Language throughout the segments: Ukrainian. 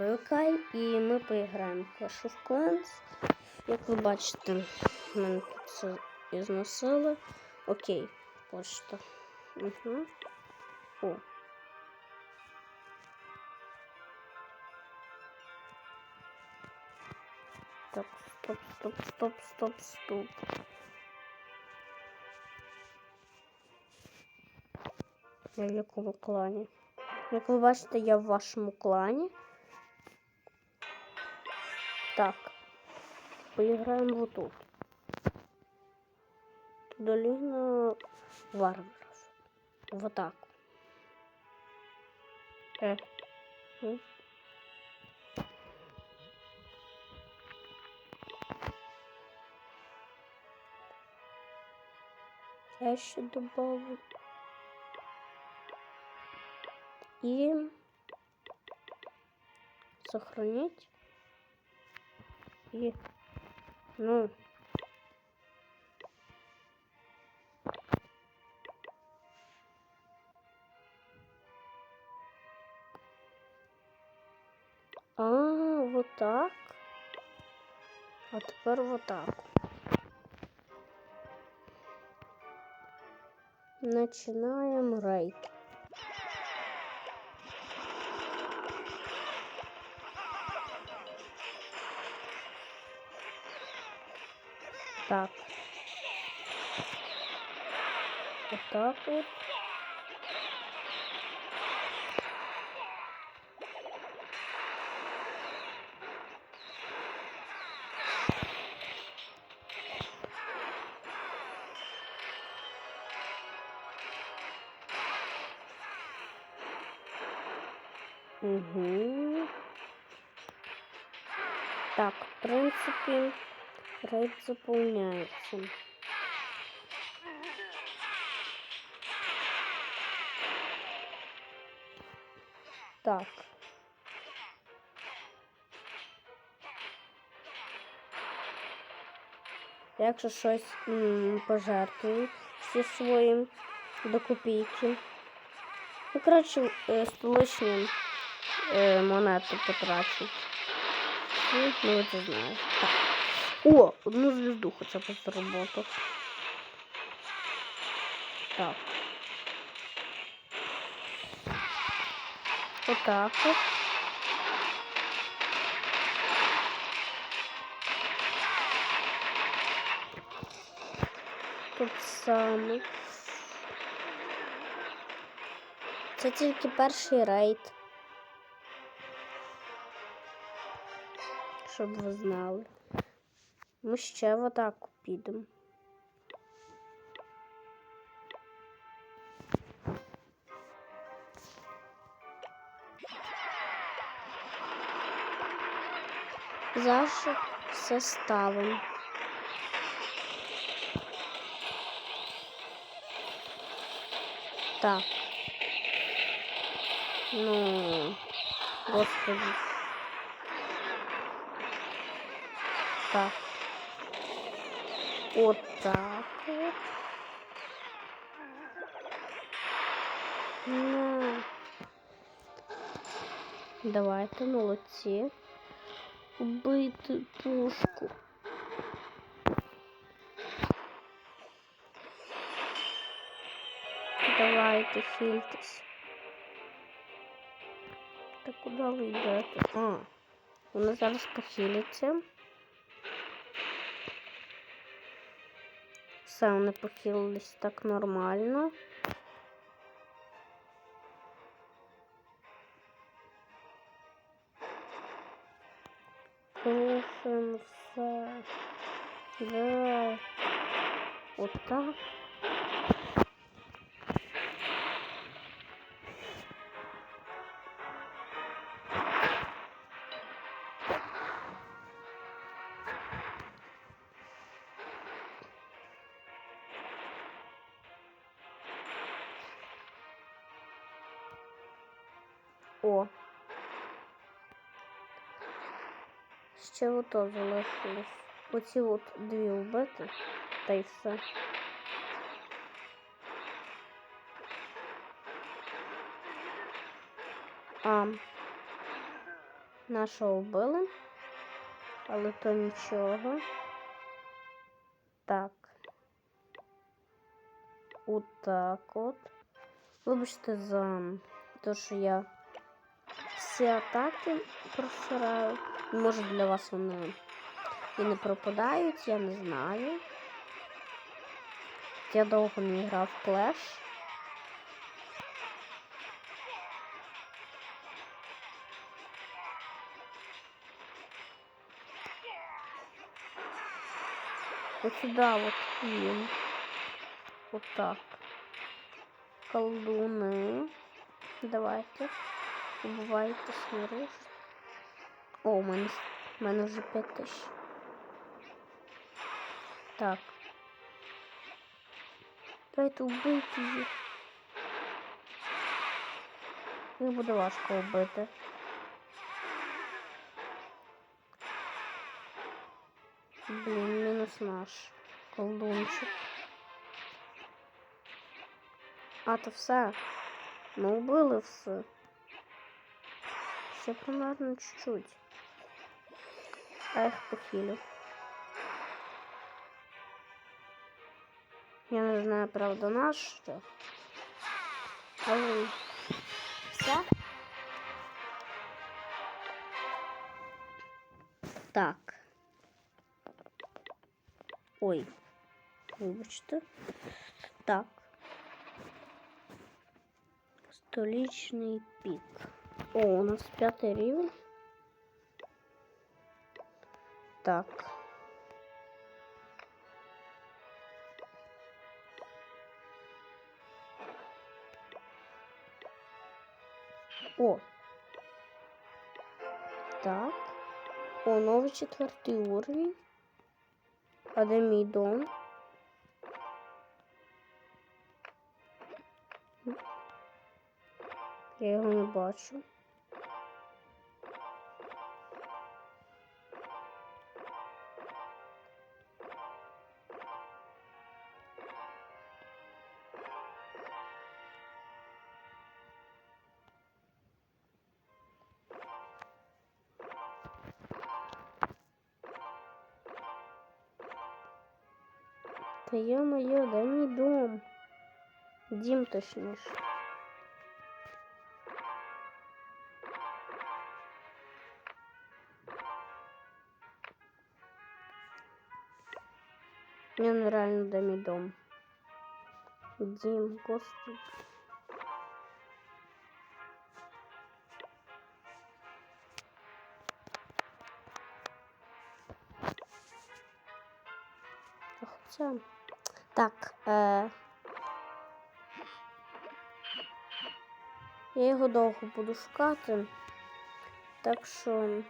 Я Кай, і ми поіграємо в Clash of Clans. Як ви бачите, мене тут все ізносили. Окей, почта. Угу. О. Так, стоп, стоп, стоп, стоп, стоп. Я в якому клані? Як ви бачите, я в вашому клані. Так. Поіграємо вот тут. Долина варваров. Вот так. Э. Я ще добавлю. И сохранить. И ну А, вот так. А тепер вот так. Начинаем рейд. Так. Вот так вот. Заполняется. Так. Якщо щось м, пожертвую всі своїм до копійки. Ну, коротше, е, столичні е, монети потрачу. Ну, ви це знаєте. Так. О, одну звезду хоча б заработав. Так. Отак от. Тут саме. Це тільки перший рейд. Щоб ви знали. Ми ще в атаку підемо. Зараз все ставимо. Так. Ну, господи. Так. Вот так вот. Ну. Давайте молодці. Убити пушку. Давайте хильтесь. Та куди ви йдете? А, вона зараз похилиться. Все, вони похилились так нормально. Рушим все. Да. Вот Ще ото залишилось. Оці от дві вбити, та й все. А. Нашого вбили. Але то нічого. Так. Отак от. Вибачте за те, що я всі атаки просираю. Може для вас вони і не пропадають, я не знаю. Я довго не грав в Clash. Вот сюда вот им. Вот так. Колдуны. Давайте. Убивайте смириш. О, у мене, у мене вже 5 тисяч. Так. Давайте вбити їх. Їх буде важко вбити. Блін, мінус наш колдунчик. А, то все. Ми вбили все. Ще примерно чуть-чуть. А я їх похилю. Я не знаю, правда, на що. Але все. Так. Ой, вибачте. Так. Столичний пік. О, у нас п'ятий рівень. Так. О. Так. О, новий четвертий уровень. А де мій дом? Я його не бачу. Та ё-моё, да мій дом. Дім точніше. Мне он реально да мій дом. Дім, господи. А Так, е... я його довго буду шукати, так що.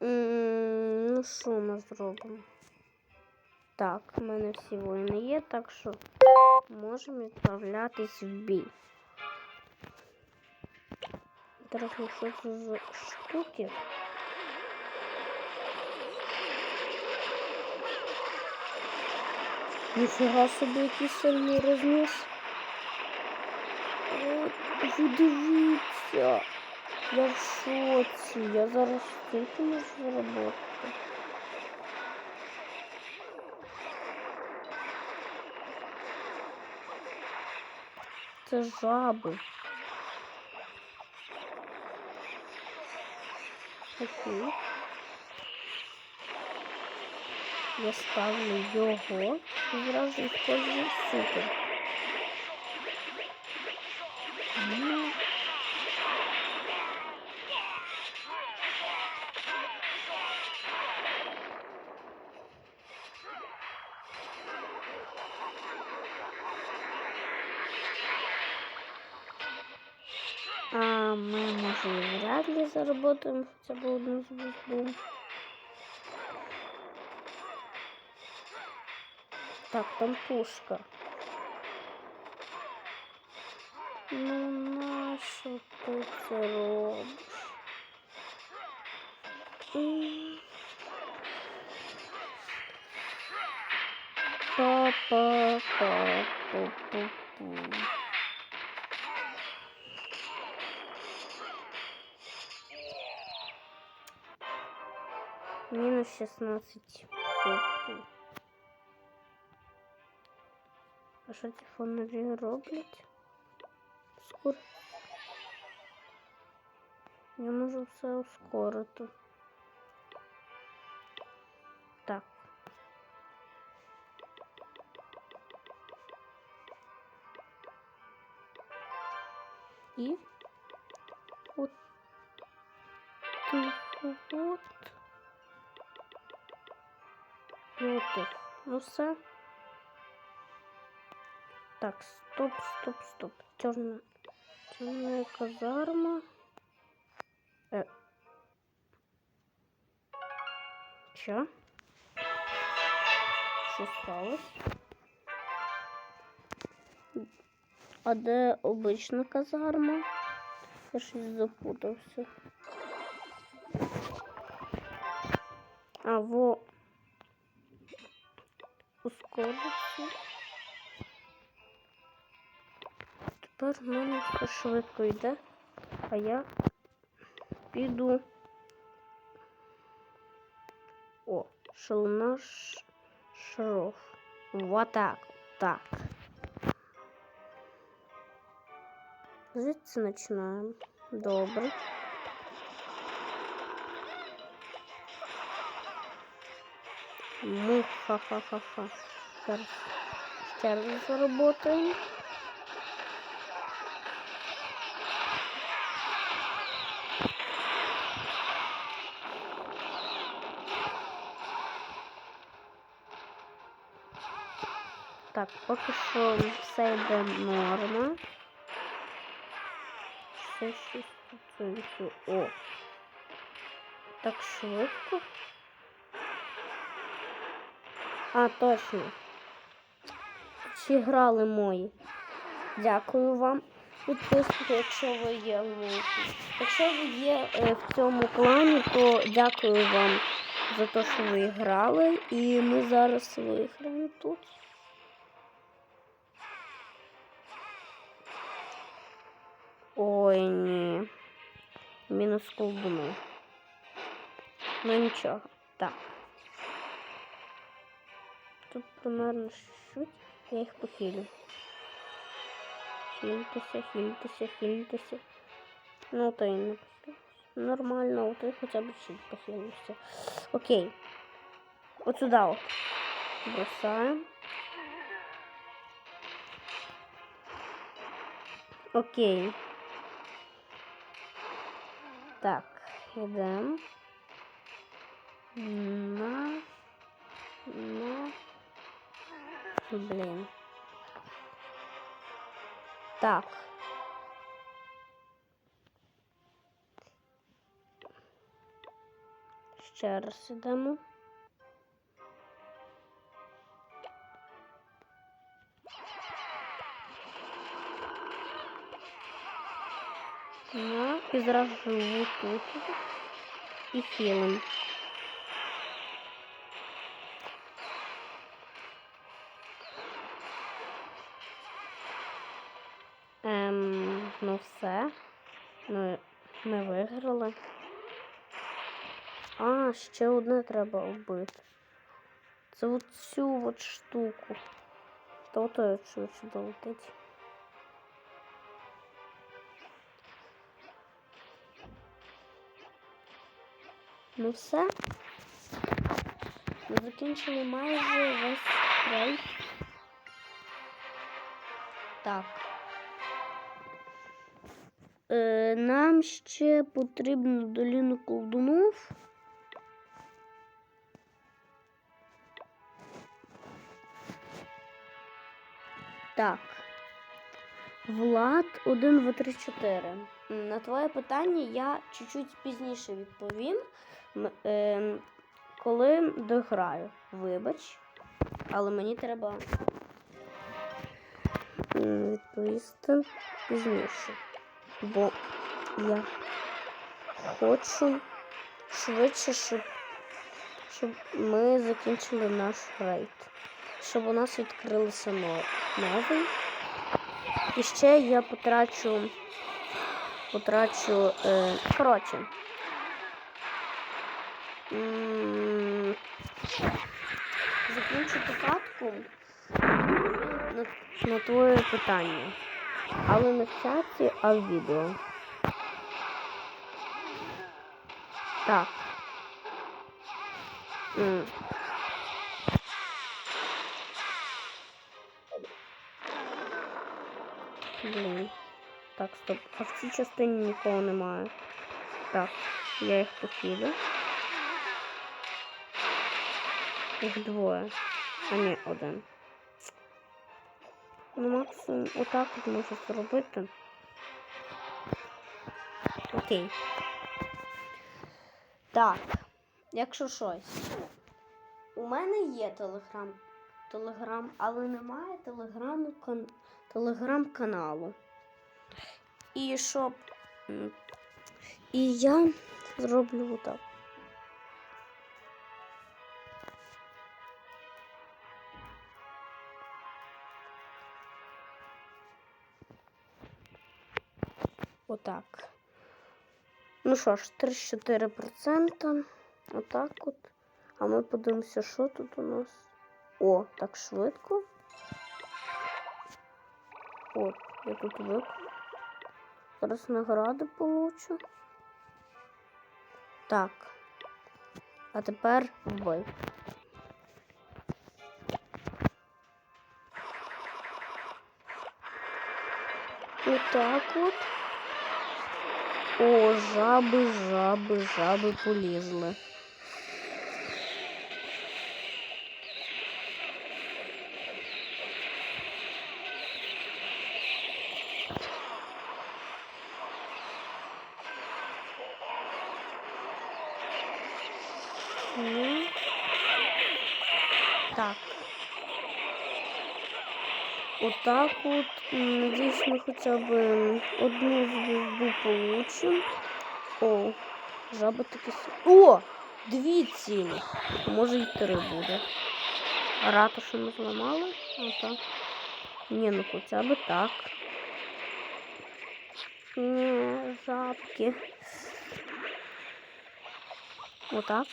Ну, що ми зробимо? Так, у мене всі воїни є, так що можемо відправлятись в бій. Трохи що це за штуки. Ніфіга собі який сильний розніс. Ви дивіться. Я в шоці. Я зараз стільки можу заробити. Це жаби. Окей. Я ставлю його і зразу использую супер. А мы, может, и вряд ли заработаем хотя бы одну звезду. Так, там пушка. Ну нашу тут це робиш? Па-па-па-пу-пу-пу. Минус шестнадцать. А що ці фонарі роблять? Скоро. Я можу все ускорити. Так. І от тихо от. І от тихо. Ну все. Так, стоп, стоп, стоп. Чорна. Чорна казарма. Е. Що? Що сталося? А де обична казарма? Я щось запутався. А во ускориться. Тепер в мене все швидко йде, а я піду. О, шална ш... шаров. Вот так. Так. Звідси починаємо. Добре. Ми ха-ха-ха-ха. Зараз ще раз заработаємо. Так, поки що все йде норма. 66%. О. Так швидко. А, точно. Чи грали мої? Дякую вам. Підписуйте, якщо ви є в Якщо ви є е, в цьому клані, то дякую вам за те, що ви грали. І ми зараз виграємо тут. Ой, ні. Мінус колдуну. Ну нічого. Так. Тут примерно чуть-чуть. Я їх похилю. Хильтеся, хильтеся, хильтеся. Ну, то і не. Нормально, от я хоча б чуть похилюся. Окей. От сюди от. Бросаємо. Окей. Так, йдемо. На. На. Блін. Так. Ще раз ідемо. І зразу живу тут і хілим. Ем, ну все. Ми, ми виграли. А, ще одне треба вбити. Це от цю от штуку. То то швидше долетить. Ну все. Ми закінчили майже весь рейд. Так. Е, нам ще потрібно доліну колдунов. Так. Влад 1, 2, 3, 4. На твоє питання я чуть-чуть пізніше відповім, ем, коли дограю. Вибач, але мені треба відповісти пізніше. Бо я хочу швидше, щоб, щоб ми закінчили наш рейд. Щоб у нас відкрилися но- новий. І ще я потрачу. Потрачу. Е, коротше. Закінчити катку на, на твоє питання. Але не в чаті, а в відео. Так. Блін. Так, стоп. А в цій частині нікого немає. Так, я їх похилю. Їх двоє. А ні, один. Ну, максимум отак от можу зробити. Окей. Так, якщо щось. У мене є телеграм. Телеграм, але немає телеграму кан... телеграм-каналу. І щоб. І я зроблю так. Отак. Ну що ж, 34%. Отак от. А ми подивимося, що тут у нас. О, так швидко. От, я тут виклик. Зараз награди получу. Так. А тепер в бой. Отак от. О, жаби, жаби, жаби полізли. Так. Отак от. Надіюсь, ми хоча б одну звезду получим. О, жаба таки. О! Дві цілі. Може і три буде. Ратушу ми зламали? Отак. Ні, ну хоча б так. Ні, жабки. Отак.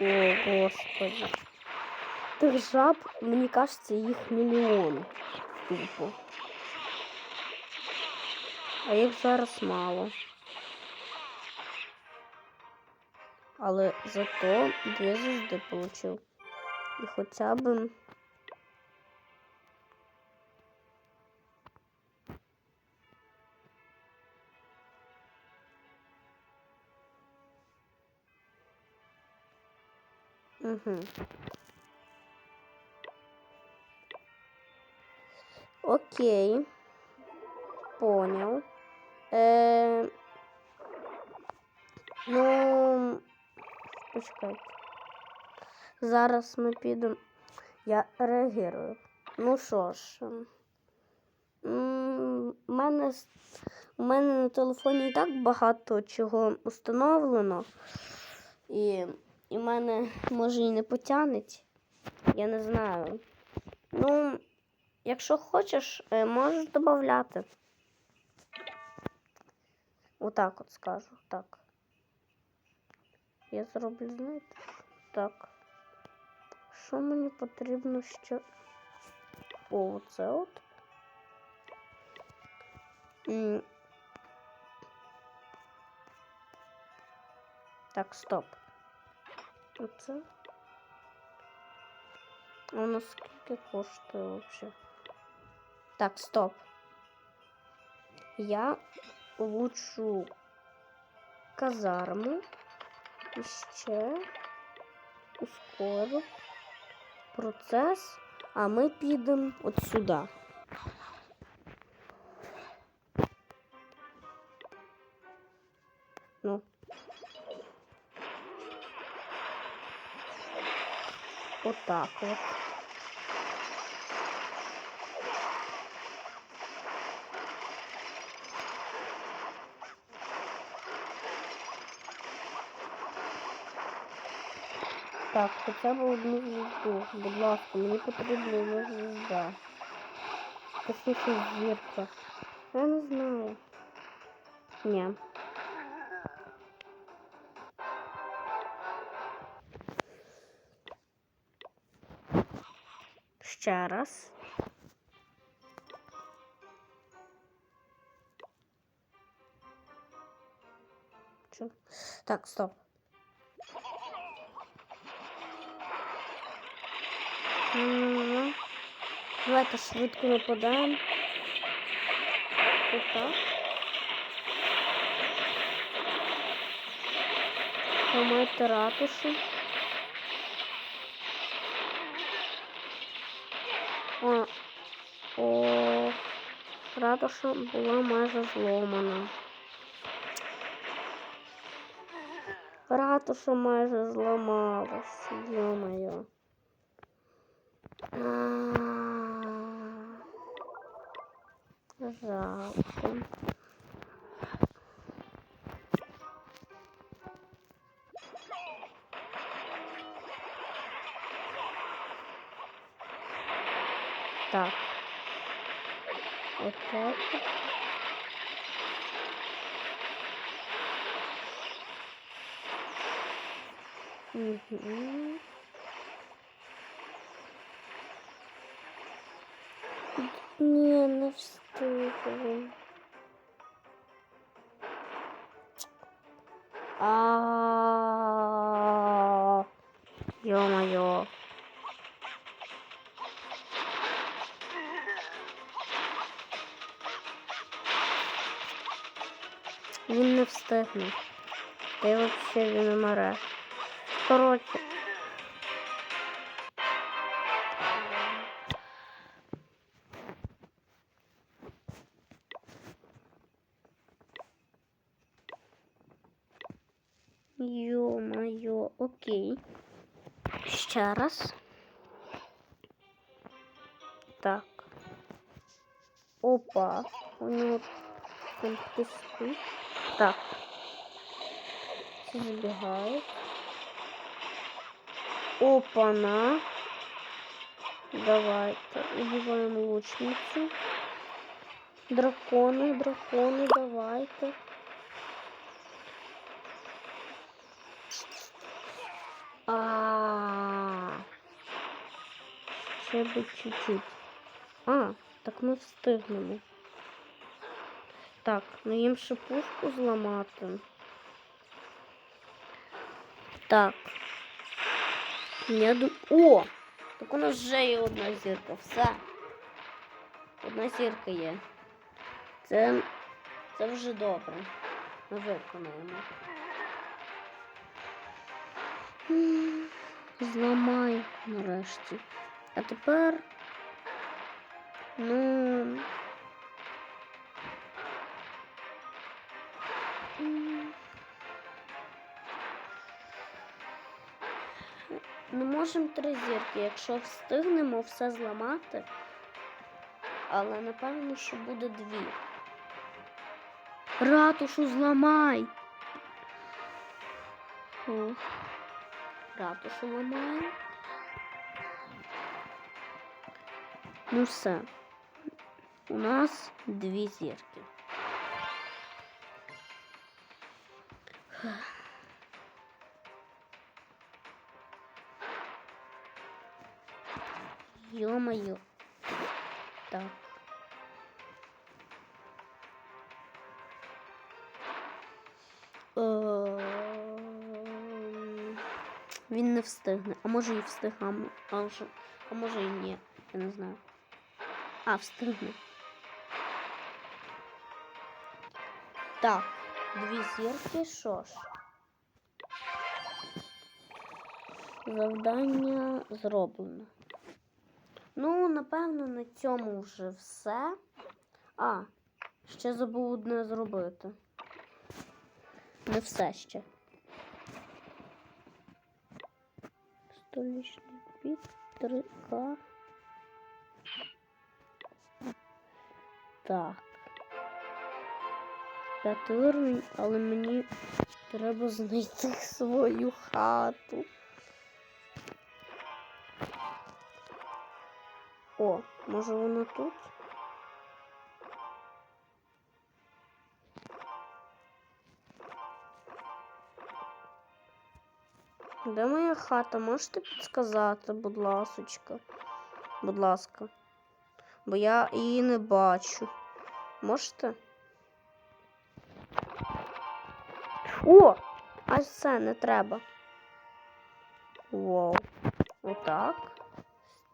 О, господи. Тих жаб, мені кажеться, їх мільйон. Тупо. А їх зараз мало. Але зато дві звезди получив. І хоча б. Угу. Окей. Понял. Е... Ну, почекайте. Зараз ми підемо. Я реагірую. Ну що ж. У мене, у мене на телефоні і так багато чого установлено. І в мене може і не потягнеть. Я не знаю. Ну, якщо хочеш, е, можеш додати. Отак от скажу. Так. Я зроблю, знаєте? Так. Що мені потрібно ще? О, це от. М. Так, стоп. Оце. Воно скільки коштує вообще? Так, стоп. Я улучшу казарму. І ще ускорю процес, а ми підемо от сюди. Ну. Отак от. Так, хоча б одну звезду. Будь ласка, мені потрібна одна звезда. Послушай, зірка. Я не знаю. Не. Ще раз. Так, стоп. М, Давайте швидко нападаємо. Отак. Ламайте ратушу. О, о, ратуша була майже зломана. Ратуша майже зламалась, йо-моє. Жалко. Так. Вот так. вот. Не встигне. Та й взагалі він умре. Ё-моё, окей. Ще раз. Так. Опа. У нього там. Так. Все забегают. Опа-на. Давайте. Убиваем лучницу. Драконы, драконы, давайте. А. Ще би чуть-чуть. А, так ми встигнемо. Так, ну їм ще пушку зламати. Так. Я дум... О! Так у нас вже є одна зірка. Все. Одна зірка є. Це, це вже добре. Ми виконаємо. Зламай нарешті. А тепер. Ну. Ми можемо три зірки, якщо встигнемо все зламати. Але напевно, що буде дві. Ратушу зламай. Ратушу ламаємо. Ну все. У нас дві зірки. Ё-моё. Так. Ем, Він не встигне. А може і встигне. А а може і ні. Я не знаю. А, встигне. Так, дві зірки, що ж. Завдання зроблено. Ну, напевно, на цьому вже все. А, ще забув одне зробити. Не все ще. Столічний бід 3К. Так. П'ятий уровень, але мені треба знайти свою хату. О, може вона тут? Де моя хата? Можете підсказати, будь ласочка? Будь ласка. Бо я її не бачу. Можете? О! Аж все не треба. Вау. Отак.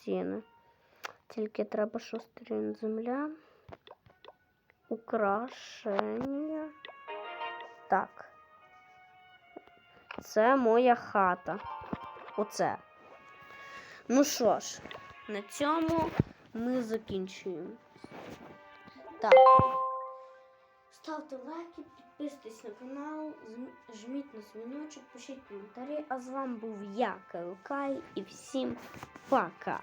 Стіни. Тільки треба шостерін земля. Украшення. Так. Це моя хата. Оце. Ну що ж, на цьому ми закінчуємо. Так. Ставте лайки, підписуйтесь на канал, жміть на дзвіночок, пишіть коментарі. А з вами був я, Кайлкай, і всім пока!